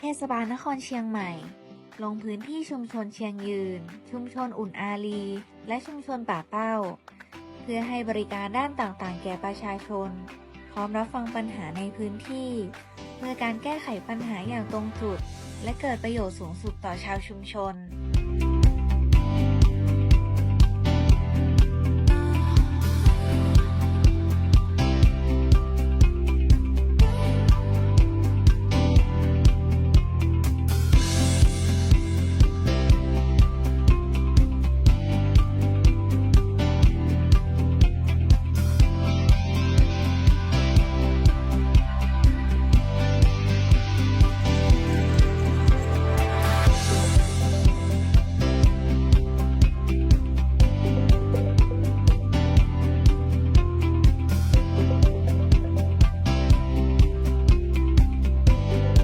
เทศบาลนครเชียงใหม่ ลงพื้นที่ชุมชนเชียงยืน ชุมชนอุ่นอารี และชุมชนป่าเป้า เพื่อให้บริการด้านต่างๆ แก่ประชาชน พร้อมรับฟังปัญหาในพื้นที่ เพื่อการแก้ไขปัญหาอย่างตรงจุด และเกิดประโยชน์สูงสุดต่อชาวชุมชน